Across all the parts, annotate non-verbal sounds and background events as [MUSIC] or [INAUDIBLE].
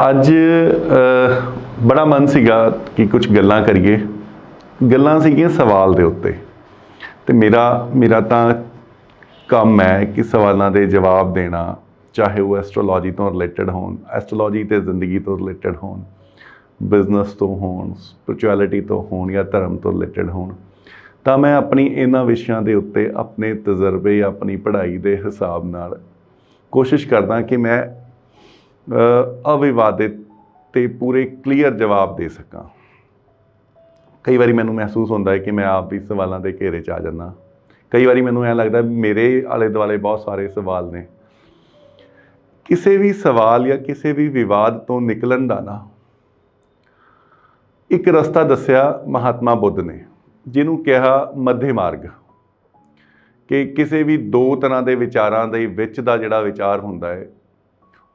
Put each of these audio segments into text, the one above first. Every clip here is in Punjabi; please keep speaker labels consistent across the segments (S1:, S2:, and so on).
S1: ਅੱਜ ਬੜਾ ਮਨ ਸੀਗਾ ਕਿ ਕੁਝ ਗੱਲਾਂ ਕਰੀਏ। ਗੱਲਾਂ ਸੀਗੀਆਂ ਸਵਾਲ ਦੇ ਉੱਤੇ। ਤੇ ਮੇਰਾ ਮੇਰਾ ਤਾਂ ਕੰਮ ਹੈ ਕਿ ਸਵਾਲਾਂ ਦੇ ਜਵਾਬ ਦੇਣਾ, ਚਾਹੇ ਉਹ ਐਸਟ੍ਰੋਲੋਜੀ ਤੋਂ ਰਿਲੇਟਡ ਹੋਣ ਐਸਟ੍ਰੋਲੋਜੀ ਤੇ ਜ਼ਿੰਦਗੀ ਤੋਂ ਰਿਲੇਟਡ ਹੋਣ ਬਿਜ਼ਨਸ ਤੋਂ ਹੋਣ ਸਪਿਰਚੁਅਲਿਟੀ ਤੋਂ ਹੋਣ ਜਾਂ ਧਰਮ ਤੋਂ ਰਿਲੇਟਡ ਹੋਣ। ਤਾਂ ਮੈਂ ਆਪਣੀ ਇਹਨਾਂ ਵਿਸ਼ਿਆਂ ਦੇ ਉੱਤੇ ਆਪਣੇ ਤਜਰਬੇ, ਆਪਣੀ ਪੜ੍ਹਾਈ ਦੇ ਹਿਸਾਬ ਨਾਲ ਕੋਸ਼ਿਸ਼ ਕਰਦਾ ਕਿ ਮੈਂ ਅਵਿਵਾਦਿਤ ਤੇ ਪੂਰੇ ਕਲੀਅਰ ਜਵਾਬ ਦੇ ਸਕਾਂ। ਕਈ ਵਾਰੀ ਮੈਨੂੰ ਮਹਿਸੂਸ ਹੁੰਦਾ ਹੈ ਕਿ ਮੈਂ ਆਪ ਵੀ ਸਵਾਲਾਂ ਦੇ ਘੇਰੇ 'ਚ ਆ ਜਾਂਦਾ। ਕਈ ਵਾਰੀ ਮੈਨੂੰ ਐ ਲੱਗਦਾ ਮੇਰੇ ਆਲੇ ਦੁਆਲੇ ਬਹੁਤ ਸਾਰੇ ਸਵਾਲ ਨੇ। ਕਿਸੇ ਵੀ ਸਵਾਲ ਜਾਂ ਕਿਸੇ ਵੀ ਵਿਵਾਦ ਤੋਂ ਨਿਕਲਣ ਦਾ ਨਾ ਇੱਕ ਰਸਤਾ ਦੱਸਿਆ ਮਹਾਤਮਾ ਬੁੱਧ ਨੇ, ਜਿਹਨੂੰ ਕਿਹਾ ਮੱਧੇ ਮਾਰਗ। ਕਿ ਕਿਸੇ ਵੀ ਦੋ ਤਰ੍ਹਾਂ ਦੇ ਵਿਚਾਰਾਂ ਦੇ ਵਿੱਚ ਦਾ ਜਿਹੜਾ ਵਿਚਾਰ ਹੁੰਦਾ ਹੈ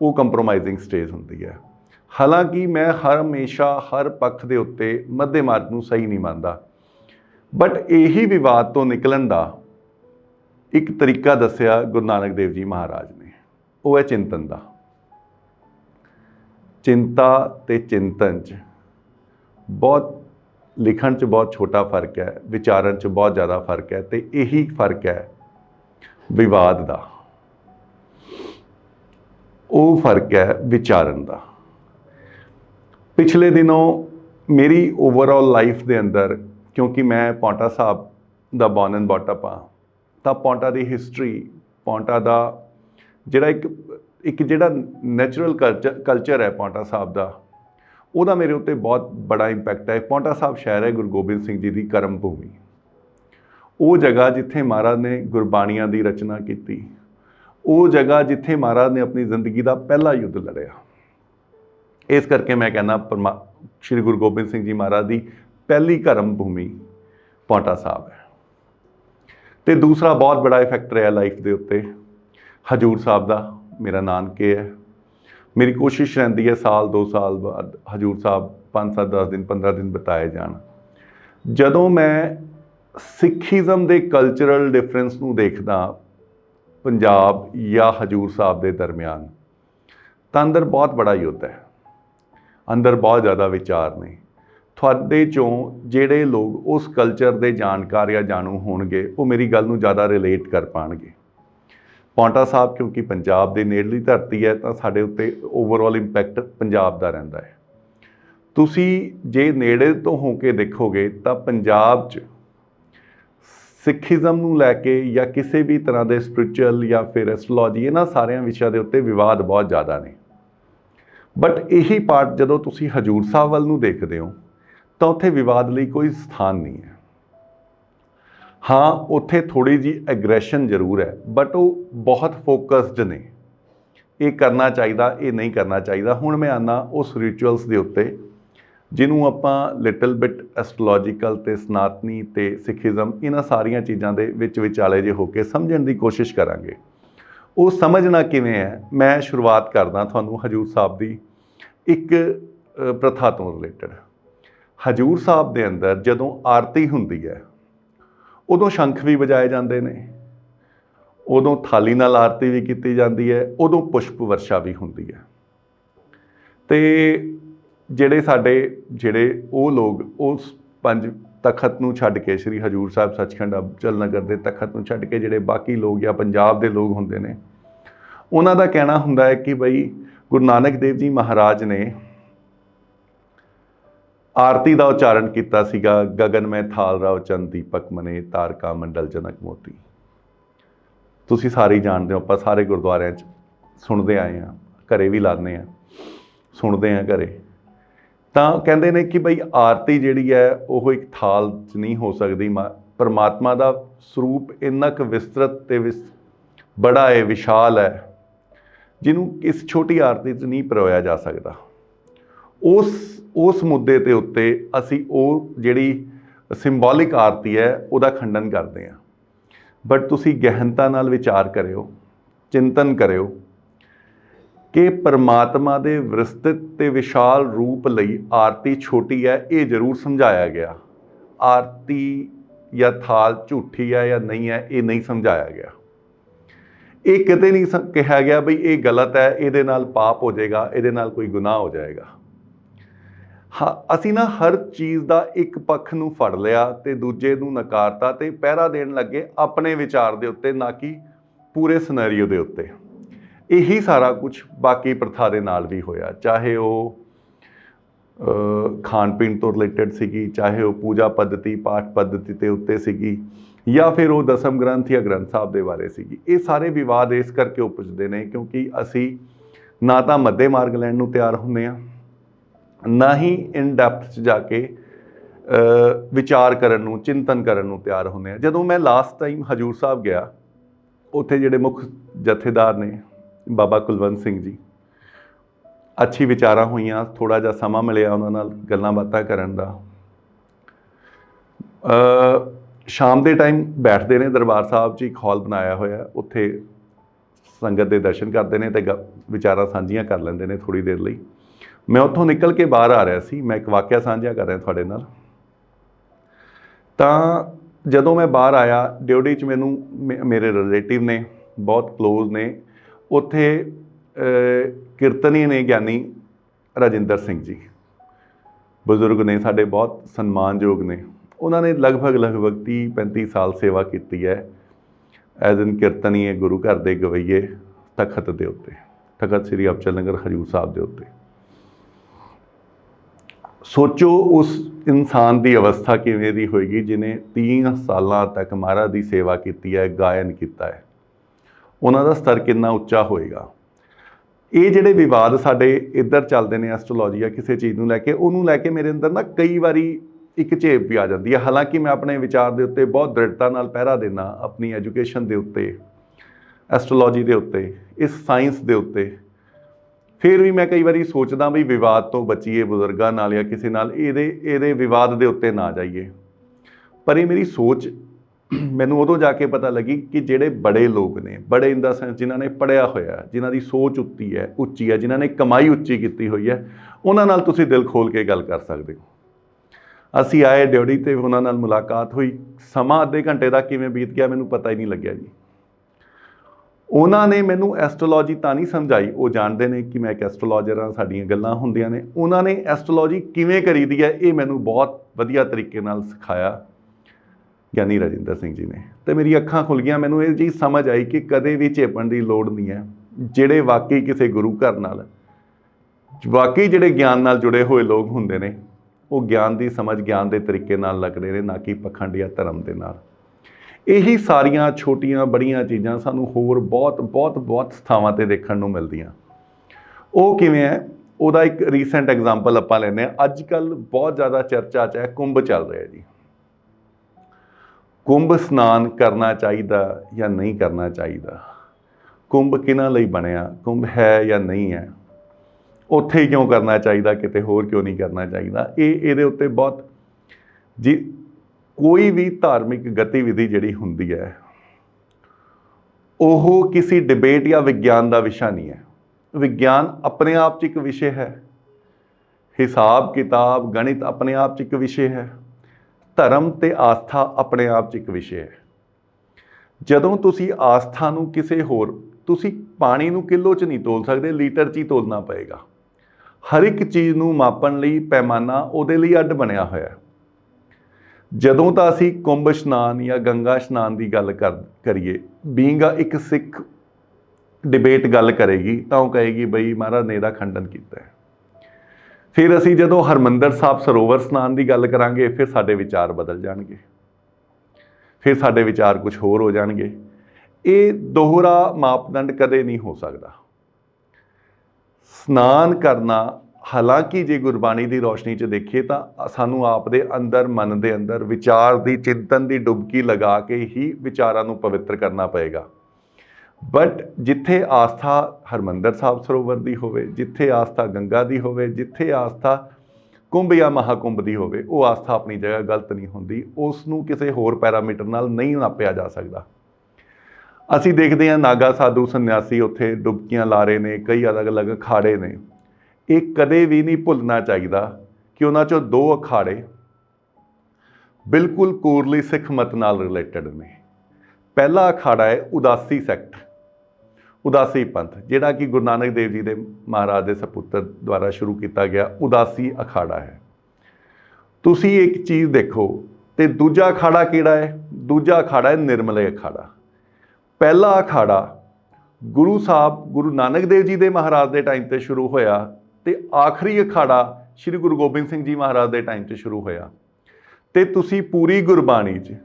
S1: ਉਹ ਕੰਪਰੋਮਾਈਜ਼ਿੰਗ ਸਟੇਜ ਹੁੰਦੀ ਹੈ। ਹਾਲਾਂਕਿ ਮੈਂ ਹਰ ਹਮੇਸ਼ਾ ਹਰ ਪੱਖ ਦੇ ਉੱਤੇ ਮੱਧੇ ਮਾਰਗ ਨੂੰ ਸਹੀ ਨਹੀਂ ਮੰਨਦਾ। ਬਟ ਇਹੀ ਵਿਵਾਦ ਤੋਂ ਨਿਕਲਣ ਦਾ ਇੱਕ ਤਰੀਕਾ ਦੱਸਿਆ ਗੁਰੂ ਨਾਨਕ ਦੇਵ ਜੀ ਮਹਾਰਾਜ ਨੇ। ਉਹ ਹੈ ਚਿੰਤਨ ਦਾ। ਚਿੰਤਾ ਤੇ ਚਿੰਤਨ 'ਚ ਬਹੁਤ ਲਿਖਣ 'ਚ ਬਹੁਤ ਛੋਟਾ ਫ਼ਰਕ ਹੈ, ਵਿਚਾਰਨ 'ਚ ਬਹੁਤ ਜ਼ਿਆਦਾ ਫ਼ਰਕ ਹੈ ਤੇ ਇਹੀ ਫ਼ਰਕ ਹੈ ਵਿਵਾਦ ਦਾ। ਉਹ ਫ਼ਰਕ ਹੈ ਵਿਚਾਰਨ ਦਾ। ਪਿਛਲੇ ਦਿਨੋਂ ਮੇਰੀ ਓਵਰਆਲ ਲਾਈਫ ਦੇ ਅੰਦਰ, ਕਿਉਂਕਿ ਮੈਂ ਪੌਂਟਾ ਸਾਹਿਬ ਦਾ ਬੌਰਨ ਬਾਟਪ ਬੌਟਅਪ ਆ ਤਾਂ ਪੌਂਟਾ ਦੀ ਹਿਸਟਰੀ ਪੌਂਟਾ ਦਾ ਜਿਹੜਾ ਇੱਕ ਇੱਕ ਜਿਹੜਾ ਨੈਚੁਰਲ ਕਲਚਰ ਕਲਚਰ ਹੈ ਪੌਂਟਾ ਸਾਹਿਬ ਦਾ, ਉਹਦਾ ਮੇਰੇ ਉੱਤੇ ਬਹੁਤ ਬੜਾ ਇੰਪੈਕਟ ਹੈ। ਪੌਂਟਾ ਸਾਹਿਬ ਸ਼ਹਿਰ ਹੈ ਗੁਰੂ ਗੋਬਿੰਦ ਸਿੰਘ ਜੀ ਦੀ ਕਰਮ ਭੂਮੀ। ਉਹ ਜਗ੍ਹਾ ਜਿੱਥੇ ਮਹਾਰਾਜ ਨੇ ਗੁਰਬਾਣੀਆਂ ਦੀ ਰਚਨਾ ਕੀਤੀ ਉਹ ਜਗ੍ਹਾ ਜਿੱਥੇ ਮਹਾਰਾਜ ਨੇ ਆਪਣੀ ਜ਼ਿੰਦਗੀ ਦਾ ਪਹਿਲਾ ਯੁੱਧ ਲੜਿਆ। ਇਸ ਕਰਕੇ ਮੈਂ ਕਹਿੰਦਾ ਪਰਮਾ, ਸ਼੍ਰੀ ਗੁਰੂ ਗੋਬਿੰਦ ਸਿੰਘ ਜੀ ਮਹਾਰਾਜ ਦੀ ਪਹਿਲੀ ਕਰਮ ਭੂਮੀ ਪੌਂਟਾ ਸਾਹਿਬ ਹੈ। ਤੇ ਦੂਸਰਾ ਬਹੁਤ ਬੜਾ ਇਫੈਕਟ ਰਿਹਾ ਲਾਈਫ ਦੇ ਉੱਤੇ। ਹਜੂਰ ਸਾਹਿਬ ਦਾ ਮੇਰਾ ਨਾਨਕੇ ਹੈ। ਮੇਰੀ ਕੋਸ਼ਿਸ਼ ਰਹਿੰਦੀ ਹੈ ਸਾਲ 2 ਸਾਲ ਬਾਅਦ ਹਜੂਰ ਸਾਹਿਬ 5 7 10 ਦਿਨ 15 ਦਿਨ ਬਿਤਾਏ ਜਾਣ। ਜਦੋਂ ਮੈਂ ਸਿੱਖੀਜ਼ਮ ਦੇ ਕਲਚਰਲ ਡਿਫਰੈਂਸ ਨੂੰ ਦੇਖਦਾ ਪੰਜਾਬ ਜਾਂ ਹਜੂਰ ਸਾਹਿਬ ਦੇ ਦਰਮਿਆਨ। ਤਾਂ ਅੰਦਰ ਬਹੁਤ ਬੜਾ ਯੁੱਧ ਹੈ। ਅੰਦਰ ਬਹੁਤ ਜ਼ਿਆਦਾ ਵਿਚਾਰ ਨੇ। ਤੁਹਾਡੇ ਚੋਂ ਜਿਹੜੇ ਲੋਕ ਉਸ ਕਲਚਰ ਦੇ ਜਾਣਕਾਰ ਜਾਂ ਜਾਣੂ ਹੋਣਗੇ, ਉਹ ਮੇਰੀ ਗੱਲ ਨੂੰ ਜ਼ਿਆਦਾ ਰਿਲੇਟ ਕਰ ਪਾਣਗੇ। ਪੌਂਟਾ ਸਾਹਿਬ ਕਿਉਂਕਿ ਪੰਜਾਬ ਦੇ ਨੇੜਲੀ ਧਰਤੀ ਹੈ, ਤਾਂ ਸਾਡੇ ਉੱਤੇ ਓਵਰਆਲ ਇੰਪੈਕਟ ਪੰਜਾਬ ਦਾ ਰਹਿੰਦਾ ਹੈ। ਤੁਸੀਂ ਜੇ ਨੇੜੇ ਤੋਂ ਹੋ ਕੇ ਦੇਖੋਗੇ, ਤਾਂ ਪੰਜਾਬ 'ਚ ਸਿੱਖੀਜ਼ਮ ਨੂੰ ਲੈ ਕੇ ਜਾਂ ਕਿਸੇ ਵੀ ਤਰ੍ਹਾਂ ਦੇ ਸਪਿਰਚੁਅਲ ਜਾਂ ਫਿਰ ਐਸਟ੍ਰੋਲੋਜੀ ਇਹਨਾਂ ਸਾਰਿਆਂ ਵਿਸ਼ਿਆਂ ਦੇ ਉੱਤੇ ਵਿਵਾਦ ਬਹੁਤ ਜ਼ਿਆਦਾ ਨੇ। ਬਟ ਇਹੀ ਪਾਰਟ ਜਦੋਂ ਤੁਸੀਂ ਹਜੂਰ ਸਾਹਿਬ ਵੱਲ ਨੂੰ ਦੇਖਦੇ ਹੋ, ਤਾਂ ਉੱਥੇ ਵਿਵਾਦ ਲਈ ਕੋਈ ਸਥਾਨ ਨਹੀਂ ਹੈ। ਹਾਂ, ਉੱਥੇ ਥੋੜੀ ਜੀ ਐਗਰੈਸ਼ਨ ਜ਼ਰੂਰ ਹੈ ਬਟ ਉਹ ਬਹੁਤ ਫੋਕਸਡ ਨੇ। ਇਹ ਕਰਨਾ ਚਾਹੀਦਾ, ਇਹ ਨਹੀਂ ਕਰਨਾ ਚਾਹੀਦਾ। ਹੁਣ ਮੈਂ ਆਨਾ ਉਸ ਰਿਚੁਅਲਸ ਦੇ ਉੱਤੇ। ਜਿਹਨੂੰ ਆਪਾਂ ਲਿਟਲ ਬਿਟ ਐਸਟ੍ਰੋਲੋਜੀਕਲ ਤੇ ਸਨਾਤਨੀ ਤੇ ਸਿੱਖੀਜ਼ਮ ਇਹਨਾਂ ਸਾਰੀਆਂ ਚੀਜ਼ਾਂ ਦੇ ਵਿੱਚ ਵਿਚਾਲੇ ਜੇ ਹੋ ਕੇ ਸਮਝਣ ਦੀ ਕੋਸ਼ਿਸ਼ ਕਰਾਂਗੇ। ਉਹ ਸਮਝਣਾ ਕਿਵੇਂ ਹੈ? ਮੈਂ ਸ਼ੁਰੂਆਤ ਕਰਦਾ ਤੁਹਾਨੂੰ ਹਜੂਰ ਸਾਹਿਬ ਦੀ ਇੱਕ ਪ੍ਰਥਾ ਤੋਂ ਰਿਲੇਟਡ ਹਜੂਰ ਸਾਹਿਬ ਦੇ ਅੰਦਰ ਜਦੋਂ ਆਰਤੀ ਹੁੰਦੀ ਹੈ, ਉਦੋਂ ਸ਼ੰਖ ਵੀ ਵਜਾਏ ਜਾਂਦੇ ਨੇ, ਉਦੋਂ ਥਾਲੀ ਨਾਲ ਆਰਤੀ ਵੀ ਕੀਤੀ ਜਾਂਦੀ ਹੈ, ਉਦੋਂ ਪੁਸ਼ਪ ਵਰਸ਼ਾ ਵੀ ਹੁੰਦੀ ਹੈ। ਤੇ ਜਿਹੜੇ ਸਾਡੇ, ਜਿਹੜੇ ਉਹ ਲੋਕ, ਉਸ ਪੰਜ ਤਖਤ ਨੂੰ ਛੱਡ ਕੇ ਸ੍ਰੀ ਹਜੂਰ ਸਾਹਿਬ ਸੱਚਖੰਡ ਅਬਚਲ ਨਗਰ ਦੇ ਤਖਤ ਨੂੰ ਛੱਡ ਕੇ ਜਿਹੜੇ ਬਾਕੀ ਲੋਕ ਜਾਂ ਪੰਜਾਬ ਦੇ ਲੋਕ ਹੁੰਦੇ ਨੇ, ਉਹਨਾਂ ਦਾ ਕਹਿਣਾ ਹੁੰਦਾ ਹੈ ਕਿ ਬਈ ਗੁਰੂ ਨਾਨਕ ਦੇਵ ਜੀ ਮਹਾਰਾਜ ਨੇ ਆਰਤੀ ਦਾ ਉਚਾਰਨ ਕੀਤਾ ਸੀਗਾ ਗगन ਮੈਂ ਥਾਲ ਰਾਉ ਚੰਦ ਦੀਪਕ ਮਨੇ ਤਾਰਕਾ ਮੰਡਲ ਜਨਕ ਮੋਤੀ। ਤੁਸੀਂ ਸਾਰੇ ਜਾਣਦੇ ਹੋ, ਆਪਾਂ ਸਾਰੇ ਗੁਰਦੁਆਰਿਆਂ 'ਚ ਸੁਣਦੇ ਆਏ ਆ ਘਰੇ ਵੀ ਲਾਉਂਦੇ ਆ ਸੁਣਦੇ ਆ ਘਰੇ। ਤਾਂ ਕਹਿੰਦੇ ਨੇ ਕਿ ਬਈ ਆਰਤੀ ਜਿਹੜੀ ਹੈ, ਉਹ ਇੱਕ ਥਾਲ 'ਚ ਨਹੀਂ ਹੋ ਸਕਦੀ। ਮਾ- ਪਰਮਾਤਮਾ ਦਾ ਸਰੂਪ ਇੰਨਾ ਕੁ ਵਿਸਤ੍ਰਿਤ ਤੇ ਵਿਸ, ਬੜਾ ਹੈ ਵਿਸ਼ਾਲ ਹੈ, ਜਿਹਨੂੰ ਇਸ ਛੋਟੀ ਆਰਤੀ 'ਚ ਨਹੀਂ ਪਰੋਇਆ ਜਾ ਸਕਦਾ। ਉਸ ਉਸ ਮੁੱਦੇ ਤੇ ਉੱਤੇ ਅਸੀਂ ਉਹ ਜਿਹੜੀ ਸਿੰਬੋਲਿਕ ਆਰਤੀ ਹੈ, ਉਹਦਾ ਖੰਡਨ ਕਰਦੇ ਹਾਂ। ਬਟ ਤੁਸੀਂ ਗਹਿਨਤਾ ਨਾਲ ਵਿਚਾਰ ਕਰਿਓ, ਚਿੰਤਨ ਕਰਿਓ ਕਿ ਪਰਮਾਤਮਾ ਦੇ ਵਿਸਤ੍ਰਿਤ ਤੇ ਵਿਸ਼ਾਲ ਰੂਪ ਲਈ ਆਰਤੀ ਛੋਟੀ ਹੈ, ਇਹ ਜ਼ਰੂਰ ਸਮਝਾਇਆ ਗਿਆ। ਆਰਤੀ ਜਾਂ ਥਾਲ ਝੂਠੀ ਹੈ ਜਾਂ ਨਹੀਂ ਹੈ, ਇਹ ਨਹੀਂ ਸਮਝਾਇਆ ਗਿਆ। ਇਹ ਕਿਤੇ ਨਹੀਂ ਸ- ਕਿਹਾ ਗਿਆ ਬਈ ਇਹ ਗਲਤ ਹੈ, ਇਹਦੇ ਨਾਲ ਪਾਪ ਹੋ ਜਾਏਗਾ, ਇਹਦੇ ਨਾਲ ਕੋਈ ਗੁਨਾਹ ਹੋ ਜਾਏਗਾ। ਹਾਂ, ਅਸੀਂ ਨਾ ਹਰ ਚੀਜ਼ ਦਾ ਇੱਕ ਪੱਖ ਨੂੰ ਫੜ ਲਿਆ ਤੇ ਦੂਜੇ ਨੂੰ ਨਕਾਰਤਾ ਤੇ ਪਹਿਰਾ ਦੇਣ ਲੱਗੇ ਆਪਣੇ ਵਿਚਾਰ ਦੇ ਉੱਤੇ, ਨਾ ਕਿ ਪੂਰੇ ਸਿਨੈਰੀਓ ਦੇ ਉੱਤੇ। ਇਹੀ ਸਾਰਾ ਕੁਝ ਬਾਕੀ ਪ੍ਰਥਾ ਦੇ ਨਾਲ ਵੀ ਹੋਇਆ। ਚਾਹੇ ਉਹ ਖਾਣ ਪੀਣ ਤੋਂ ਰਿਲੇਟਡ ਸੀਗੀ, ਚਾਹੇ ਉਹ ਪੂਜਾ ਪद्धਤੀ ਪਾਠ ਪੱਧਤੀ ਤੇ ਉੱਤੇ ਸੀਗੀ, ਜਾਂ ਫਿਰ ਉਹ ਦਸਮ ਗ੍ਰੰਥ ਜਾਂ ਗ੍ਰੰਥ ਸਾਹਿਬ ਦੇ ਬਾਰੇ ਸੀਗੀ। ਇਹ ਸਾਰੇ ਵਿਵਾਦ ਇਸ ਕਰਕੇ ਉਪਜਦੇ ਨੇ ਕਿਉਂਕਿ ਅਸੀਂ ਨਾ ਤਾਂ ਮੱਦੇ ਮਾਰਗ ਲੈਣ ਨੂੰ ਤਿਆਰ ਹੁੰਦੇ ਆ ਨਾ ਹੀ ਇਨ ਡੈਪਥ 'ਚ ਜਾ ਕੇ ਵਿਚਾਰ ਕਰਨ ਨੂੰ, ਚਿੰਤਨ ਕਰਨ ਨੂੰ ਤਿਆਰ ਹੁੰਦੇ ਆ ਜਦੋਂ ਮੈਂ ਲਾਸਟ ਟਾਈਮ ਹਜੂਰ ਸਾਹਿਬ ਗਿਆ, ਉੱਥੇ ਜਿਹੜੇ ਮੁੱਖ ਜਥੇਦਾਰ ਨੇ ਬਾਬਾ ਕੁਲਵੰਤ ਸਿੰਘ ਜੀ। ਅੱਛੀ ਵਿਚਾਰਾਂ ਹੋਈਆਂ ਥੋੜਾ ਜਿਹਾ ਸਮਾਂ ਮਿਲਿਆ ਉਹਨਾਂ ਨਾਲ ਗੱਲਾਂ ਬਾਤਾਂ ਕਰਨ ਦਾ। ਅ ਸ਼ਾਮ ਦੇ ਟਾਈਮ ਬੈਠਦੇ ਨੇ, ਦਰਬਾਰ ਸਾਹਿਬ 'ਚ ਇੱਕ ਹਾਲ ਬਣਾਇਆ ਹੋਇਆ ਉੱਥੇ ਸੰਗਤ ਦੇ ਦਰਸ਼ਨ ਕਰਦੇ ਨੇ ਤੇ ਗ- ਵਿਚਾਰਾਂ ਸਾਂਝੀਆਂ ਕਰ ਲੈਂਦੇ ਨੇ ਥੋੜੀ ਦੇਰ ਲਈ। ਮੈਂ ਉੱਥੋਂ ਨਿਕਲ ਕੇ ਬਾਹਰ ਆ ਰਿਹਾ ਸੀ। ਮੈਂ ਇੱਕ ਵਾਕਿਆ ਸਾਂਝਾ ਕਰ ਰਿਹਾ ਤੁਹਾਡੇ ਨਾਲ। ਤਾਂ ਜਦੋਂ ਮੈਂ ਬਾਹਰ ਆਇਆ, ਡਿਊਟੀ 'ਚ ਮੈਨੂੰ ਮੇ- ਮੇਰੇ ਰਿਲੇਟਿਵ ਨੇ, ਬਹੁਤ ক্লোਜ਼ ਨੇ ਉੱਥੇ ਕੀਰਤਨੀ ਨੇ ਗਿਆਨੀ ਰਾਜਿੰਦਰ ਸਿੰਘ ਜੀ। ਬਜ਼ੁਰਗ ਨੇ, ਸਾਡੇ ਬਹੁਤ ਸਨਮਾਨਯੋਗ ਨੇ। ਉਹਨਾਂ ਨੇ ਲਗਭਗ ਲਗਭਗ 30 35 ਸਾਲ ਸੇਵਾ ਕੀਤੀ ਹੈ। ਐਜ਼ ਇਨ ਕੀਰਤਨੀਏ ਗੁਰੂ ਘਰ ਦੇ ਗਵਈਏ ਤਖਤ ਦੇ ਉੱਤੇ, ਤਖਤ ਸ੍ਰੀ ਅਬਚਲ ਨਗਰ ਹਜੂਰ ਸਾਹਿਬ ਦੇ ਉੱਤੇ। ਸੋਚੋ ਉਸ ਇਨਸਾਨ ਦੀ ਅਵਸਥਾ ਕਿਵੇਂ ਦੀ ਹੋਏਗੀ, ਜਿਨੇ 30 ਸਾਲਾਂ ਤੱਕ ਮਹਾਰਾਜ ਦੀ ਸੇਵਾ ਕੀਤੀ ਹੈ, ਗਾਇਨ ਕੀਤਾ ਹੈ। ਉਹਨਾਂ ਦਾ ਸਤਰ ਕਿੰਨਾ ਉੱਚਾ ਹੋਏਗਾ। ਇਹ ਜਿਹੜੇ ਵਿਵਾਦ ਸਾਡੇ ਇੱਧਰ ਚੱਲਦੇ ਨੇ ਐਸਟ੍ਰੋਲੋਜੀ ਜਾਂ ਕਿਸੇ ਚੀਜ਼ ਨੂੰ ਲੈ ਕੇ, ਉਹਨੂੰ ਲੈ ਕੇ ਮੇਰੇ ਅੰਦਰ ਨਾ ਕਈ ਵਾਰੀ ਇੱਕ ਝੇਪ ਵੀ ਆ ਜਾਂਦੀ ਹੈ। ਹਾਲਾਂਕਿ ਮੈਂ ਆਪਣੇ ਵਿਚਾਰ ਦੇ ਉੱਤੇ ਬਹੁਤ ਦ੍ਰਿੜਤਾ ਨਾਲ ਪਹਿਰਾ ਦੇਣਾ ਆਪਣੀ ਐਜੂਕੇਸ਼ਨ ਦੇ ਉੱਤੇ ਐਸਟ੍ਰੋਲੋਜੀ ਦੇ ਉੱਤੇ, ਇਸ ਸਾਇੰਸ ਦੇ ਉੱਤੇ। ਫਿਰ ਵੀ ਮੈਂ ਕਈ ਵਾਰੀ ਸੋਚਦਾ ਵੀ ਵਿਵਾਦ ਤੋਂ ਬਚੀਏ ਬਜ਼ੁਰਗਾਂ ਨਾਲ ਜਾਂ ਕਿਸੇ ਨਾਲ, ਇਹਦੇ ਇਹਦੇ ਵਿਵਾਦ ਦੇ ਉੱਤੇ ਨਾ ਜਾਈਏ। ਪਰ ਇਹ ਮੇਰੀ ਸੋਚ ਮੈਨੂੰ ਉਦੋਂ ਜਾ ਕੇ ਪਤਾ ਲੱਗੀ ਕਿ ਜਿਹੜੇ ਬੜੇ ਲੋਕ ਨੇ, ਬੜੇ ਇਨ ਦਾ ਸੈਂਸ ਜਿਨ੍ਹਾਂ ਨੇ ਪੜਿਆ ਹੋਇਆ, ਜਿਨ੍ਹਾਂ ਦੀ ਸੋਚ ਉੱਤੀ ਹੈ, ਉੱਚੀ ਹੈ, ਜਿਨ੍ਹਾਂ ਨੇ ਕਮਾਈ ਉੱਚੀ ਕੀਤੀ ਹੋਈ ਹੈ, ਉਹਨਾਂ ਨਾਲ ਤੁਸੀਂ ਦਿਲ ਖੋਲ ਕੇ ਗੱਲ ਕਰ ਸਕਦੇ ਹੋ। ਅਸੀਂ ਆਏ ਡਿਊਟੀ ਤੇ ਉਹਨਾਂ ਨਾਲ ਮੁਲਾਕਾਤ ਹੋਈ, ਸਮਾਂ ਅੱਧੇ ਘੰਟੇ ਦਾ ਕਿਵੇਂ ਬੀਤ ਗਿਆ ਮੈਨੂੰ ਪਤਾ ਹੀ ਨਹੀਂ ਲੱਗਿਆ ਜੀ। ਉਹਨਾਂ ਨੇ ਮੈਨੂੰ ਐਸਟ੍ਰੋਲੋਜੀ ਤਾਂ ਨਹੀਂ ਸਮਝਾਈ, ਉਹ ਜਾਣਦੇ ਨੇ ਕਿ ਮੈਂ ਇੱਕ ਐਸਟ੍ਰੋਲੋਜਰ ਹਾਂ, ਸਾਡੀਆਂ ਗੱਲਾਂ ਹੁੰਦੀਆਂ ਨੇ। ਉਹਨਾਂ ਨੇ ਐਸਟ੍ਰੋਲੋਜੀ ਕਿਵੇਂ ਕਰੀਦੀ ਹੈ, ਇਹ ਮੈਨੂੰ ਬਹੁਤ ਵਧੀਆ ਤਰੀਕੇ ਨਾਲ ਸਿਖਾਇਆ। ਗਿਆਨੀ ਰਾਜਿੰਦਰ ਸਿੰਘ ਜੀ ਨੇ। ਤੇ ਮੇਰੀ ਅੱਖਾਂ ਖੁੱਲ ਗਈਆਂ, ਮੈਨੂੰ ਇਹ ਚੀਜ਼ ਸਮਝ ਆਈ ਕਿ ਕਦੇ ਵੀ ਝੇਪਣ ਦੀ ਲੋੜ ਨਹੀਂ ਹੈ, ਜਿਹੜੇ ਵਾਕਈ ਕਿਸੇ ਗੁਰੂ ਘਰ ਨਾਲ, ਵਾਕਈ ਜਿਹੜੇ ਗਿਆਨ ਨਾਲ ਜੁੜੇ ਹੋਏ ਲੋਕ ਹੁੰਦੇ ਨੇ, ਉਹ ਗਿਆਨ ਦੀ ਸਮਝ ਗਿਆਨ ਦੇ ਤਰੀਕੇ ਨਾਲ ਲੱਗਦੇ ਨੇ, ਨਾ ਕਿ ਪਖੰਡ ਜਾਂ ਧਰਮ ਦੇ ਨਾਲ। ਇਹੀ ਸਾਰੀਆਂ ਛੋਟੀਆਂ ਬੜੀਆਂ ਚੀਜ਼ਾਂ ਸਾਨੂੰ ਹੋਰ ਬਹੁਤ ਬਹੁਤ ਬਹੁਤ ਥਾਵਾਂ ਤੇ ਦੇਖਣ ਨੂੰ ਮਿਲਦੀਆਂ। ਉਹ ਕਿਵੇਂ ਹੈ? ਉਹਦਾ ਇੱਕ ਰੀਸੈਂਟ ਐਗਜ਼ਾਮਪਲ ਆਪਾਂ ਲੈਂਦੇ ਹਾਂ। ਅੱਜ ਕੱਲ ਬਹੁਤ ਜ਼ਿਆਦਾ ਚਰਚਾ 'ਚ ਹੈ, ਕੁੰਭ ਚੱਲ ਰਿਹਾ ਜੀ। ਕੁੰਭ ਸਨਾਨ ਕਰਨਾ ਚਾਹੀਦਾ ਜਾਂ ਨਹੀਂ ਕਰਨਾ ਚਾਹੀਦਾ? ਕੁੰਭ ਕਿਹਨਾਂ ਲਈ ਬਣਿਆ? ਕੁੰਭ ਹੈ ਜਾਂ ਨਹੀਂ ਹੈ? ਉੱਥੇ ਹੀ ਕਿਉਂ ਕਰਨਾ ਚਾਹੀਦਾ? ਕਿਤੇ ਹੋਰ ਕਿਉਂ ਨਹੀਂ ਕਰਨਾ ਚਾਹੀਦਾ? ਇਹ ਇਹਦੇ ਉੱਤੇ ਬਹੁਤ ਜੀ, ਕੋਈ ਵੀ ਧਾਰਮਿਕ ਗਤੀਵਿਧੀ ਜਿਹੜੀ ਹੁੰਦੀ ਹੈ, ਉਹ ਕਿਸੇ ਡਿਬੇਟ ਜਾਂ ਵਿਗਿਆਨ ਦਾ ਵਿਸ਼ਾ ਨਹੀਂ ਹੈ। ਵਿਗਿਆਨ ਆਪਣੇ ਆਪ 'ਚ ਇੱਕ ਵਿਸ਼ੇ ਹੈ। ਹਿਸਾਬ ਕਿਤਾਬ ਗਣਿਤ ਆਪਣੇ ਆਪ 'ਚ ਇੱਕ ਵਿਸ਼ੇ ਹੈ। ਧਰਮ ਤੇ ਆਸਥਾ ਆਪਣੇ ਆਪ 'ਚ ਇੱਕ ਵਿਸ਼ੇ ਹੈ। ਜਦੋਂ ਤੁਸੀਂ ਆਸਥਾ ਨੂੰ ਕਿਸੇ ਹੋਰ, ਤੁਸੀਂ ਪਾਣੀ ਨੂੰ ਕਿਲੋ 'ਚ ਨਹੀਂ ਤੋਲ ਸਕਦੇ, ਲੀਟਰ 'ਚ ਹੀ ਤੋਲਣਾ ਪਏਗਾ। ਹਰ ਇੱਕ ਚੀਜ਼ ਨੂੰ ਮਾਪਣ ਲਈ ਪੈਮਾਨਾ ਉਹਦੇ ਲਈ ਅੱਡ ਬਣਿਆ ਹੋਇਆ ਹੈ। ਜਦੋਂ ਤਾਂ ਅਸੀਂ ਕੁੰਭ ਇਸ਼ਨਾਨ ਜਾਂ ਗੰਗਾ ਇਸ਼ਨਾਨ ਦੀ ਗੱਲ ਕਰ, ਕਰੀਏ ਬੀਇੰਗ ਇੱਕ ਸਿੱਖ ਡਿਬੇਟ ਗੱਲ ਕਰੇਗੀ, ਤਾਂ ਉਹ ਕਹੇਗੀ, ਬਈ ਮਹਾਰਾਜ ਨੇ ਇਹਦਾ ਖੰਡਨ ਕੀਤਾ ਹੈ। ਫਿਰ ਅਸੀਂ ਜਦੋਂ ਹਰਮੰਦਰ ਸਾਹਿਬ ਸਰੋਵਰ ਸਨਾਨ ਦੀ ਗੱਲ ਕਰਾਂਗੇ, ਫਿਰ ਸਾਡੇ ਵਿਚਾਰ ਬਦਲ ਜਾਣਗੇ। ਫਿਰ ਸਾਡੇ ਵਿਚਾਰ ਕੁਝ ਹੋਰ ਹੋ ਜਾਣਗੇ। ਇਹ ਦੋਹਰਾ ਮਾਪਦੰਡ ਕਦੇ ਨਹੀਂ ਹੋ ਸਕਦਾ। ਸਨਾਨ ਕਰਨਾ, ਹਾਲਾਂਕਿ ਜੇ ਗੁਰਬਾਣੀ ਦੀ ਰੋਸ਼ਨੀ 'ਚ ਦੇਖੀਏ ਤਾਂ ਸਾਨੂੰ ਆਪ ਦੇ ਅੰਦਰ, ਮਨ ਦੇ ਅੰਦਰ ਵਿਚਾਰ ਦੀ, ਚਿੰਤਨ ਦੀ ਡੁਬਕੀ ਲਗਾ ਕੇ ਹੀ ਵਿਚਾਰਾਂ ਨੂੰ ਪਵਿੱਤਰ ਕਰਨਾ ਪਏਗਾ। ਬਟ ਜਿੱਥੇ ਆਸਥਾ ਹਰਮੰਦਰ ਸਾਹਿਬ ਸਰੋਵਰ ਦੀ ਹੋਵੇ, ਜਿੱਥੇ ਆਸਥਾ ਗੰਗਾ ਦੀ ਹੋਵੇ, ਜਿੱਥੇ ਆਸਥਾ ਕੁੰਭ ਜਾਂ ਮਹਾਕੁੰਭ ਦੀ ਹੋਵੇ, ਉਹ ਆਸਥਾ ਆਪਣੀ ਜਗ੍ਹਾ ਗਲਤ ਨਹੀਂ ਹੁੰਦੀ। ਉਸ ਨੂੰ ਕਿਸੇ ਹੋਰ ਪੈਰਾਮੀਟਰ ਨਾਲ ਨਹੀਂ ਨਾਪਿਆ ਜਾ ਸਕਦਾ। ਅਸੀਂ ਦੇਖਦੇ ਹਾਂ ਨਾਗਾ ਸਾਧੂ ਸੰਨਿਆਸੀ ਉੱਥੇ ਡੁਬਕੀਆਂ ਲਾ ਰਹੇ ਨੇ, ਕਈ ਅਲੱਗ-ਅਲੱਗ ਅਖਾੜੇ ਨੇ। ਇਹ ਕਦੇ ਵੀ ਨਹੀਂ ਭੁੱਲਣਾ ਚਾਹੀਦਾ ਕਿ ਉਹਨਾਂ ਚੋਂ ਦੋ ਅਖਾੜੇ ਬਿਲਕੁਲ ਕੋਰਲੀ ਸਿੱਖ ਮਤ ਨਾਲ ਰਿਲੇਟਡ ਨੇ। ਪਹਿਲਾ ਅਖਾੜਾ ਹੈ ਉਦਾਸੀ ਸੈਕਟ। ਉਦਾਸੀ ਪੰਥ, ਜਿਹੜਾ ਕਿ ਗੁਰੂ ਨਾਨਕ ਦੇਵ ਜੀ ਦੇ ਮਹਾਰਾਜ ਦੇ ਸਪੁੱਤਰ ਦੁਆਰਾ ਸ਼ੁਰੂ ਕੀਤਾ ਗਿਆ ਉਦਾਸੀ ਅਖਾੜਾ ਹੈ। ਤੁਸੀਂ ਇੱਕ ਚੀਜ਼ ਦੇਖੋ, ਤੇ ਦੂਜਾ ਅਖਾੜਾ ਕਿਹੜਾ ਹੈ? ਦੂਜਾ ਅਖਾੜਾ ਹੈ ਨਿਰਮਲੇ ਅਖਾੜਾ। ਪਹਿਲਾ ਅਖਾੜਾ ਗੁਰੂ ਸਾਹਿਬ, ਗੁਰੂ ਨਾਨਕ ਦੇਵ ਜੀ ਦੇ ਮਹਾਰਾਜ ਦੇ ਟਾਈਮ ਤੇ ਸ਼ੁਰੂ ਹੋਇਆ ਤੇ ਆਖਰੀ ਅਖਾੜਾ ਸ੍ਰੀ ਗੁਰੂ ਗੋਬਿੰਦ ਸਿੰਘ ਜੀ ਮਹਾਰਾਜ ਦੇ ਟਾਈਮ ਤੇ ਸ਼ੁਰੂ ਹੋਇਆ। ਤੇ ਤੁਸੀਂ ਪੂਰੀ ਗੁਰਬਾਣੀ 'ਚ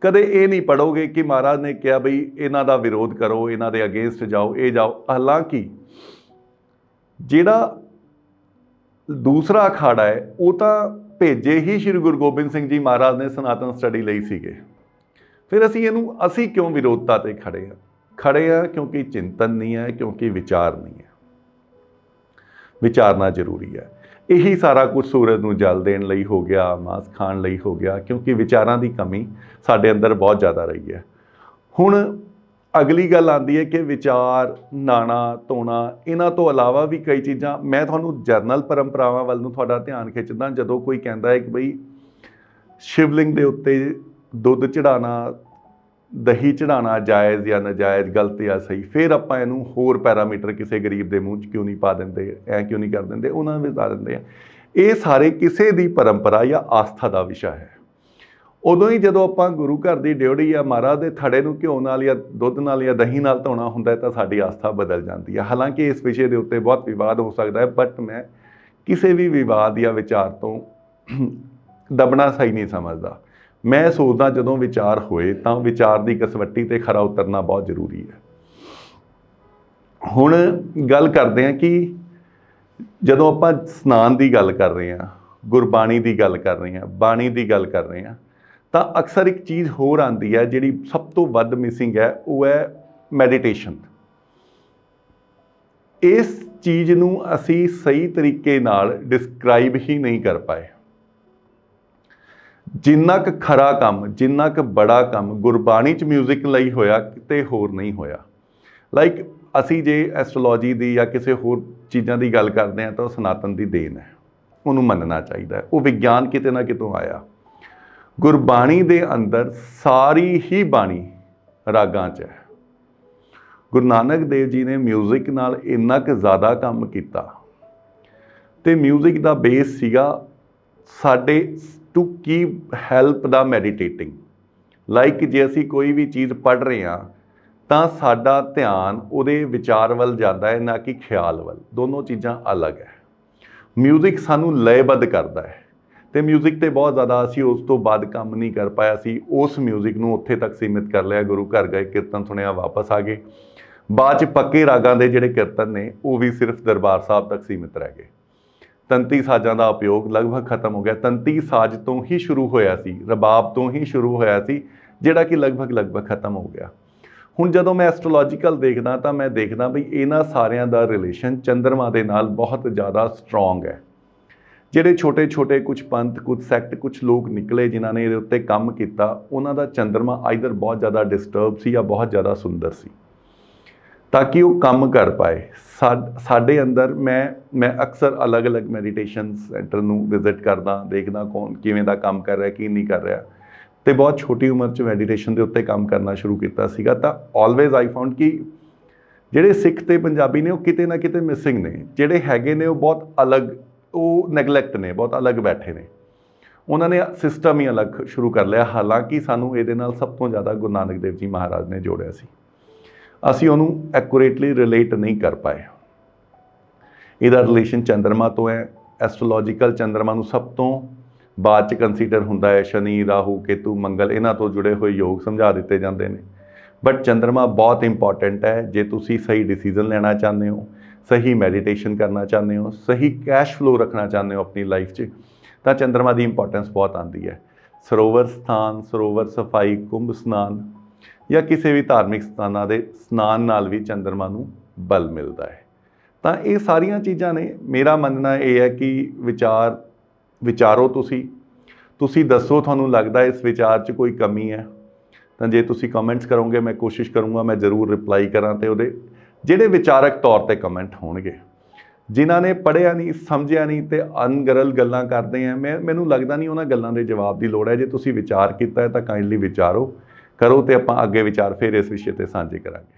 S1: ਕਦੇ ਇਹ ਨਹੀਂ ਪੜੋਗੇ ਕਿ ਮਹਾਰਾਜ ਨੇ ਕਿਹਾ ਬਈ ਇਹਨਾਂ ਦਾ ਵਿਰੋਧ ਕਰੋ, ਇਹਨਾਂ ਦੇ ਅਗੇਂਸਟ ਜਾਓ, ਇਹ ਜਾਓ। ਹਾਲਾਂਕਿ ਜਿਹੜਾ ਦੂਸਰਾ ਅਖਾੜਾ ਹੈ, ਉਹ ਤਾਂ ਭੇਜੇ ਹੀ ਸ੍ਰੀ ਗੁਰੂ ਗੋਬਿੰਦ ਸਿੰਘ ਜੀ ਮਹਾਰਾਜ ਨੇ ਸਨਾਤਨ ਸਟੱਡੀ ਲਈ ਸੀਗੇ। ਫਿਰ ਅਸੀਂ ਇਹਨੂੰ, ਅਸੀਂ ਕਿਉਂ ਵਿਰੋਧਤਾ ਤੇ ਖੜੇ ਆ ਖੜੇ ਆ ਕਿਉਂਕਿ ਚਿੰਤਨ ਨਹੀਂ ਹੈ, ਕਿਉਂਕਿ ਵਿਚਾਰ ਨਹੀਂ ਹੈ। ਵਿਚਾਰਨਾ ਜ਼ਰੂਰੀ ਹੈ। ਇਹੀ ਸਾਰਾ ਕੁਝ ਸੂਰਜ ਨੂੰ ਜਲ ਦੇਣ ਲਈ ਹੋ ਗਿਆ, ਮਾਸ ਖਾਣ ਲਈ ਹੋ ਗਿਆ, ਕਿਉਂਕਿ ਵਿਚਾਰਾਂ ਦੀ ਕਮੀ ਸਾਡੇ ਅੰਦਰ ਬਹੁਤ ਜ਼ਿਆਦਾ ਰਹੀ ਹੈ। ਹੁਣ ਅਗਲੀ ਗੱਲ ਆਂਦੀ ਹੈ ਕਿ ਵਿਚਾਰ, ਨਾਣਾ, ਧੋਣਾ, ਇਹਨਾਂ ਤੋਂ ਇਲਾਵਾ ਵੀ ਕਈ ਚੀਜ਼ਾਂ, ਮੈਂ ਤੁਹਾਨੂੰ ਜਰਨਲ ਪਰੰਪਰਾਵਾਂ ਵੱਲ ਨੂੰ ਤੁਹਾਡਾ ਧਿਆਨ ਖਿੱਚਦਾ, ਜਦੋਂ ਕੋਈ ਕਹਿੰਦਾ ਹੈ ਕਿ ਬਈ ਸ਼ਿਵਲਿੰਗ ਦੇ ਉੱਤੇ ਦੁੱਧ ਚੜਾਣਾ ਦਹੀਂ ਚੜਾਣਾ ਜਾਇਜ਼ ਜਾਂ ਨਜਾਇਜ਼, ਗਲਤ ਜਾਂ ਸਹੀ, ਫਿਰ ਆਪਾਂ ਇਹਨੂੰ ਹੋਰ ਪੈਰਾਮੀਟਰ ਕਿਸੇ ਗਰੀਬ ਦੇ ਮੂੰਹ 'ਚ ਕਿਉਂ ਨਹੀਂ ਪਾ ਦਿੰਦੇ, ਐ ਕਿਉਂ ਨਹੀਂ ਕਰ ਦਿੰਦੇ, ਉਹਨਾਂ ਵਿੱਚ ਆ ਦਿੰਦੇ ਆ। ਇਹ ਸਾਰੇ ਕਿਸੇ ਦੀ ਪਰੰਪਰਾ ਜਾਂ ਆਸਥਾ ਦਾ ਵਿਸ਼ਾ ਹੈ। ਉਦੋਂ ਹੀ ਜਦੋਂ ਆਪਾਂ ਗੁਰੂ ਘਰ ਦੀ ਡਿਉੜੀ ਜਾਂ ਮਹਾਰਾਜ ਦੇ ਥੜੇ ਨੂੰ ਘਿਓ ਨਾਲ ਜਾਂ ਦੁੱਧ ਨਾਲ ਜਾਂ ਦਹੀਂ ਨਾਲ ਧੋਣਾ ਹੁੰਦਾ ਹੈ ਤਾਂ ਸਾਡੀ ਆਸਥਾ ਬਦਲ ਜਾਂਦੀ ਹੈ। ਹਾਲਾਂਕਿ ਇਸ ਵਿਸ਼ੇ ਦੇ ਉੱਤੇ ਬਹੁਤ ਵਿਵਾਦ ਹੋ ਸਕਦਾ ਹੈ ਬਟ ਮੈਂ ਕਿਸੇ ਵੀ ਵਿਵਾਦ ਜਾਂ ਵਿਚਾਰ ਤੋਂ [CLEARS THROAT] ਦਬਣਾ ਸਹੀ ਨਹੀਂ ਸਮਝਦਾ। ਮੈਂ ਸੋਚਦਾ ਜਦੋਂ ਵਿਚਾਰ ਹੋਏ ਤਾਂ ਵਿਚਾਰ ਦੀ ਕਸਵੱਟੀ ਤੇ ਖਰਾ ਉਤਰਨਾ ਬਹੁਤ ਜ਼ਰੂਰੀ ਹੈ। ਹੁਣ ਗੱਲ ਕਰਦੇ ਹਾਂ ਕਿ ਜਦੋਂ ਆਪਾਂ ਸਨਾਨ ਦੀ ਗੱਲ ਕਰ ਰਹੇ ਹਾਂ, ਗੁਰਬਾਣੀ ਦੀ ਗੱਲ ਕਰ ਰਹੇ ਹਾਂ, ਬਾਣੀ ਦੀ ਗੱਲ ਕਰ ਰਹੇ ਹਾਂ, ਤਾਂ ਅਕਸਰ ਇੱਕ ਚੀਜ਼ ਹੋਰ ਆਂਦੀ ਹੈ ਜਿਹੜੀ ਸਭ ਤੋਂ ਵੱਧ ਮਿਸਿੰਗ ਹੈ, ਉਹ ਹੈ ਮੈਡੀਟੇਸ਼ਨ ਇਸ ਚੀਜ਼ ਨੂੰ ਅਸੀਂ ਸਹੀ ਤਰੀਕੇ ਨਾਲ ਡਿਸਕ੍ਰਾਈਬ ਹੀ ਨਹੀਂ ਕਰ ਪਾਏ। ਜਿੰਨਾ ਕੁ ਖਰਾ ਕੰਮ ਜਿੰਨਾ ਕੁ ਬੜਾ ਕੰਮ ਗੁਰਬਾਣੀ ਚ 뮤직 ਲਈ ਹੋਇਆ ਕਿਤੇ ਹੋਰ ਨਹੀਂ ਹੋਇਆ ਲਾਈਕ ਅਸੀਂ ਜੇ ਐਸਟ੍ਰੋਲੋਜੀ ਦੀ ਜਾਂ ਕਿਸੇ ਹੋਰ ਚੀਜ਼ਾਂ ਦੀ ਗੱਲ ਕਰਦੇ ਹਾਂ ਤਾਂ ਉਹ ਸਨਾਤਨ ਦੀ ਦੇਣ ਹੈ ਉਹਨੂੰ ਮੰਨਣਾ ਚਾਹੀਦਾ ਹੈ ਉਹ ਵਿਗਿਆਨ ਕਿਤੇ ਨਾ ਕਿਤੋਂ ਆਇਆ ਗੁਰਬਾਣੀ ਦੇ ਅੰਦਰ ਸਾਰੀ ਹੀ ਬਾਣੀ ਰਾਗਾਂ 'ਚ ਹੈ ਗੁਰੂ ਨਾਨਕ ਦੇਵ ਜੀ ਨੇ 뮤직 ਨਾਲ ਇੰਨਾ ਕੁ ਜ਼ਿਆਦਾ ਕੰਮ ਕੀਤਾ ਤੇ 뮤직 ਦਾ ਬੇਸ ਸੀਗਾ ਸਾਡੇ ਟੂ ਕੀਪ ਹੈਲਪ ਦਾ ਮੈਡੀਟੇਟਿੰਗ ਲਾਈਕ ਜੇ ਅਸੀਂ ਕੋਈ ਵੀ ਚੀਜ਼ ਪੜ੍ਹ ਰਹੇ ਹਾਂ, ਤਾਂ ਸਾਡਾ ਧਿਆਨ ਉਹਦੇ ਵਿਚਾਰ ਵੱਲ ਜਾਂਦਾ ਹੈ, ਨਾ ਕਿ ਖਿਆਲ ਵੱਲ। ਦੋਨੋਂ ਚੀਜ਼ਾਂ ਅਲੱਗ ਹੈ। ਮਿਊਜ਼ਿਕ ਸਾਨੂੰ ਲਇਬੱਧ ਕਰਦਾ ਹੈ। ਤੇ ਮਿਊਜ਼ਿਕ ਤੇ ਬਹੁਤ ਜ਼ਿਆਦਾ ਅਸੀਂ ਉਸ ਤੋਂ ਬਾਅਦ ਕੰਮ ਨਹੀਂ ਕਰ ਪਾਇਆ। ਸੀ ਉਸ ਮਿਊਜ਼ਿਕ ਨੂੰ ਉੱਥੇ ਤੱਕ ਸੀਮਿਤ ਕਰ ਲਿਆ। ਗੁਰੂ ਘਰ ਗਏ, ਕੀਰਤਨ ਸੁਣਿਆ, ਵਾਪਸ ਆ ਗਏ। ਬਾਅਦ ਚ ਪੱਕੇ ਰਾਗਾਂ ਦੇ ਜਿਹੜੇ ਕੀਰਤਨ ਨੇ, ਉਹ ਵੀ ਸਿਰਫ ਦਰਬਾਰ ਸਾਹਿਬ ਤੱਕ ਸੀਮਿਤ ਰਹਿ ਗਏ। ਤੰਤੀ ਸਾਜ਼ਾਂ ਦਾ ਉਪਯੋਗ ਲਗਭਗ ਖਤਮ ਹੋ ਗਿਆ। ਤੰਤੀ ਸਾਜ਼ ਤੋਂ ਹੀ ਸ਼ੁਰੂ ਹੋਇਆ ਸੀ, ਰਬਾਬ ਤੋਂ ਹੀ ਸ਼ੁਰੂ ਹੋਇਆ ਸੀ, ਜਿਹੜਾ ਕਿ ਲਗਭਗ ਲਗਭਗ ਖਤਮ ਹੋ ਗਿਆ। ਹੁਣ ਜਦੋਂ ਮੈਂ ਐਸਟ੍ਰੋਲੋਜੀਕਲ ਦੇਖਦਾ ਤਾਂ ਮੈਂ ਦੇਖਦਾ ਵੀ ਇਹਨਾਂ ਸਾਰਿਆਂ ਦਾ ਰਿਲੇਸ਼ਨ ਚੰ드ਰਮਾ ਦੇ ਨਾਲ ਬਹੁਤ ਜ਼ਿਆਦਾ ਸਟਰੋਂਗ ਹੈ। ਜਿਹੜੇ ਛੋਟੇ-ਛੋਟੇ ਕੁਝ ਪੰਥ, ਕੁਝ ਸੈਕਟ ਕੁਝ ਲੋਕ ਨਿਕਲੇ ਜਿਨ੍ਹਾਂ ਨੇ ਇਹਦੇ ਉੱਤੇ ਕੰਮ ਕੀਤਾ, ਉਹਨਾਂ ਦਾ ਚੰ드ਰਮਾ ਆਈਦਰ ਬਹੁਤ ਜ਼ਿਆਦਾ ਡਿਸਟਰਬ ਸੀ ਜਾਂ ਬਹੁਤ ਜ਼ਿਆਦਾ ਸੁੰਦਰ ਸੀ। ਤਾਂ ਕਿ ਉਹ ਕੰਮ ਕਰ ਪਾਏ। ਸਾਡੇ ਅੰਦਰ ਮੈਂ ਮੈਂ ਅਕਸਰ ਅਲੱਗ-ਅਲੱਗ ਮੈਡੀਟੇਸ਼ਨ ਸੈਂਟਰ ਨੂੰ ਵਿਜ਼ਿਟ ਕਰਦਾ, ਦੇਖਦਾ ਕੌਣ ਕਿਵੇਂ ਦਾ ਕੰਮ ਕਰ ਰਿਹਾ, ਕੀ ਨਹੀਂ ਕਰ ਰਿਹਾ। ਤੇ ਬਹੁਤ ਛੋਟੀ ਉਮਰ 'ਚ ਮੈਡੀਟੇਸ਼ਨ ਦੇ ਉੱਤੇ ਕੰਮ ਕਰਨਾ ਸ਼ੁਰੂ ਕੀਤਾ ਸੀਗਾ। ਤਾਂ ਆਲਵੇਜ਼ ਆਈ ਫਾਊਂਡ ਕਿ ਜਿਹੜੇ ਸਿੱਖ ਤੇ ਪੰਜਾਬੀ ਨੇ, ਉਹ ਕਿਤੇ ਨਾ ਕਿਤੇ ਮਿਸਿੰਗ ਨੇ। ਜਿਹੜੇ ਹੈਗੇ ਨੇ, ਉਹ ਬਹੁਤ ਅਲੱਗ, ਉਹ ਨੈਗਲੈਕਟ ਨੇ, ਬਹੁਤ ਅਲੱਗ ਬੈਠੇ ਨੇ। ਉਹਨਾਂ ਨੇ ਸਿਸਟਮ ਹੀ ਅਲੱਗ ਸ਼ੁਰੂ ਕਰ ਲਿਆ। ਹਾਲਾਂਕਿ ਸਾਨੂੰ ਇਹਦੇ ਨਾਲ ਸਭ ਤੋਂ ਜ਼ਿਆਦਾ ਗੁਰੂ ਨਾਨਕ ਦੇਵ ਜੀ ਮਹਾਰਾਜ ਨੇ ਜੋੜਿਆ ਸੀ। ਅਸੀਂ ਉਹਨੂੰ ਐਕੂਰੇਟਲੀ ਰਿਲੇਟ ਨਹੀਂ ਕਰ ਪਾਏ। ਇਹਦਾ ਰਿਲੇਸ਼ਨ ਚੰਦਰਮਾ ਤੋਂ ਹੈ। ਐਸਟ੍ਰੋਲੋਜੀਕਲ ਚੰਦਰਮਾ ਨੂੰ ਸਭ ਤੋਂ ਬਾਅਦ ਚ ਕੰਸੀਡਰ ਹੁੰਦਾ ਹੈ। ਸ਼ਨੀ, ਰਾਹੂ, ਕੇਤੂ, ਮੰਗਲ, ਇਹਨਾਂ ਤੋਂ ਜੁੜੇ ਹੋਏ ਯੋਗ ਸਮਝਾ ਦਿੱਤੇ ਜਾਂਦੇ ਨੇ। ਬਟ ਚੰਦਰਮਾ ਬਹੁਤ ਇੰਪੋਰਟੈਂਟ ਹੈ। ਜੇ ਤੁਸੀਂ ਸਹੀ ਡਿਸੀਜਨ ਲੈਣਾ ਚਾਹੁੰਦੇ ਹੋ, ਸਹੀ ਮੈਡੀਟੇਸ਼ਨ ਕਰਨਾ ਚਾਹੁੰਦੇ ਹੋ, ਸਹੀ ਕੈਸ਼ ਫਲੋ ਰੱਖਣਾ ਚਾਹੁੰਦੇ ਹੋ ਆਪਣੀ ਲਾਈਫ 'ਚ, ਤਾਂ ਚੰਦਰਮਾ ਦੀ ਇੰਪੋਰਟੈਂਸ ਬਹੁਤ ਆਂਦੀ ਹੈ। ਸਰੋਵਰ ਸਥਾਨ, ਸਰੋਵਰ ਸਫ਼ਾਈ, ਕੁੰਭ ਸਨਾਨ ਜਾਂ ਕਿਸੇ ਵੀ ਧਾਰਮਿਕ ਸਥਾਨਾਂ ਦੇ ਸਨਾਨ ਨਾਲ ਵੀ ਚੰਦਰਮਾ ਨੂੰ ਬਲ ਮਿਲਦਾ ਹੈ। ਤਾਂ ਇਹ ਸਾਰੀਆਂ ਚੀਜ਼ਾਂ ਨੇ। ਮੇਰਾ ਮੰਨਣਾ ਇਹ ਹੈ ਕਿ ਵਿਚਾਰ, ਵਿਚਾਰੋ ਤੁਸੀਂ। ਤੁਸੀਂ ਦੱਸੋ, ਤੁਹਾਨੂੰ ਲੱਗਦਾ ਇਸ ਵਿਚਾਰ 'ਚ ਕੋਈ ਕਮੀ ਹੈ? ਤਾਂ ਜੇ ਤੁਸੀਂ ਕਮੈਂਟਸ ਕਰੋਗੇ, ਮੈਂ ਕੋਸ਼ਿਸ਼ ਕਰੂੰਗਾ, ਮੈਂ ਜ਼ਰੂਰ ਰਿਪਲਾਈ ਕਰਾਂ ਤੇ ਉਹਦੇ ਜਿਹੜੇ ਵਿਚਾਰਕ ਤੌਰ ਤੇ ਕਮੈਂਟ ਹੋਣਗੇ। ਜਿਨ੍ਹਾਂ ਨੇ ਪੜ੍ਹਿਆ ਨਹੀਂ, ਸਮਝਿਆ ਨਹੀਂ ਤੇ ਅਨਗਰਲ ਗੱਲਾਂ ਕਰਦੇ ਆ, ਮੈਂ, ਮੈਨੂੰ ਲੱਗਦਾ ਨਹੀਂ ਉਹਨਾਂ ਗੱਲਾਂ ਦੇ ਜਵਾਬ ਦੀ ਲੋੜ ਹੈ। ਜੇ ਤੁਸੀਂ ਵਿਚਾਰ ਕੀਤਾ ਹੈ ਤਾਂ ਕਾਈਂਡਲੀ ਵਿਚਾਰੋ। ਕਰੋ ਤੇ ਆਪਾਂ ਅੱਗੇ ਵਿਚਾਰ ਫਿਰ ਇਸ ਵਿਸ਼ੇ ਤੇ ਸਾਂਝੇ ਕਰਾਂਗੇ।